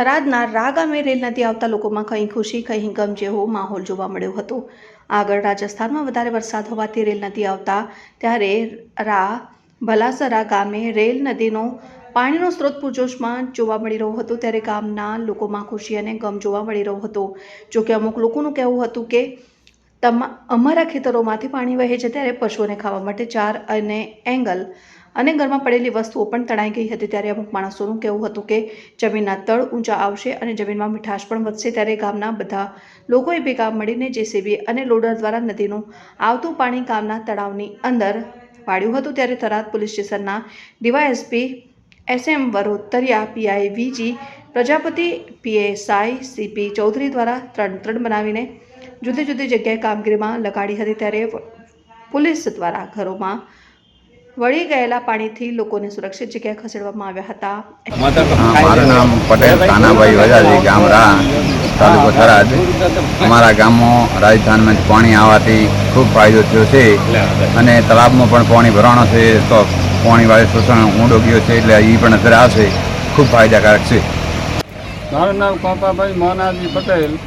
થરાદના રા ગામે રેલ નદી આવતા લોકોમાં કંઈ ખુશી, કંઈ ગમ જેવો માહોલ જોવા મળ્યો હતો. આગળ રાજસ્થાનમાં વધારે વરસાદ હોવાથી રેલ નદી આવતા ત્યારે રા, ભલાસરા ગામે રેલ નદીનો પાણીનો સ્ત્રોત પૂરજોશમાં જોવા મળી રહ્યો હતો. ત્યારે ગામના લોકોમાં ખુશી અને ગમ જોવા મળી રહ્યો હતો. જોકે અમુક લોકોનું કહેવું હતું કે, તમા, અમારા ખેતરોમાંથી પાણી વહે છે, ત્યારે પશુઓને ખાવા માટે ચાર અને એંગલ અને ઘરમાં પડેલી વસ્તુઓ પણ તણાઈ ગઈ હતી ત્યારે અમુક માણસોનું કહેવું હતું કે જમીનના તળ ઊંચા આવશે અને જમીનમાં મીઠાશ પણ વધશે ત્યારે ગામના બધા લોકોએ ભેગા મળીને જેસીબી અને લોડર દ્વારા નદીનું આવતું પાણી ગામના તળાવની અંદર વાળ્યું હતું ત્યારે થરાદ પોલીસ સ્ટેશનના DYSP SM Varotariya, PI VG, Prajapati PSI CP Chaudhary દ્વારા ત્રણ ત્રણ બનાવીને જુદી જુદી જગ્યાએ કામગીરીમાં લગાડી હતી ત્યારે પોલીસ દ્વારા ઘરોમાં વળી ગયેલા પાણીથી લોકોને સુરક્ષિત જગ્યાએ ખસેડવામાં આવ્યા હતા. મારું નામ પટેલ કાનાભાઈ વજાજી ગામરા તાલુકો થરાદ. અમારા ગામમાં રાજસ્થાનમાં પાણી આવવાથી ખૂબ ફાયદો થયો છે અને તળાવમાં પણ પાણી ભરાણો છે તો પાણીવાળે શોષણ ઊંડો ગયો છે એટલે એ પણ અત્યારે આવશે. ખૂબ ફાયદાકારક છે. મારું નામ કોપાભાઈ મોહનાજી પટેલ.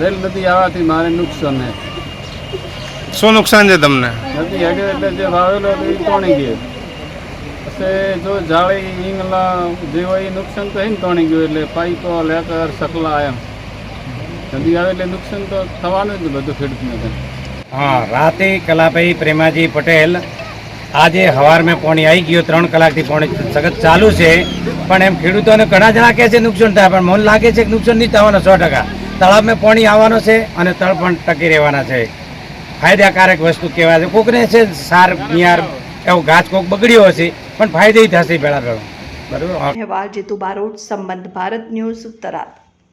રેલ નદી આવવાથી મારે નુકસાન છે. શું નુકસાન છે તમને? નદી હેડે એટલે જે વાવેલો હતો એ તોણી ગયો. પછી જો જાળી ઈંગલા જે હોય એ નુકસાન તો એને તોણી ગયું એટલે પાઇપો લેકર સકલા એમ. નદી આવે એટલે નુકસાન તો થવાનું જ ને બધું ખેડૂતને. હા રાતે કલાભાઈ પ્રેમાજી પટેલ આજે હવાર મેં પોણી આવી ગયો ત્રણ કલાકથી પોણી સગત ચાલુ છે. પણ એમ ખેડૂતોને ઘણા જણા કહે છે નુકસાન થાય પણ મને લાગે છે કે નુકસાન નહીં થવાનું સો ટકા. તળાવમાં પાણી આવવાનો છે અને તળ પણ ટકી રહેવાના છે. ફાયદાકારક વસ્તુ કહેવાય છે. કોકને છે સાર નિયાર એવો ઘાસ કોક બગડ્યો હશે, પણ ફાયદો થશે પેલા બરાબર? અહેવાલ જીતુ બારોટ સંબંધ, ભારત ન્યૂઝ, તરાદ.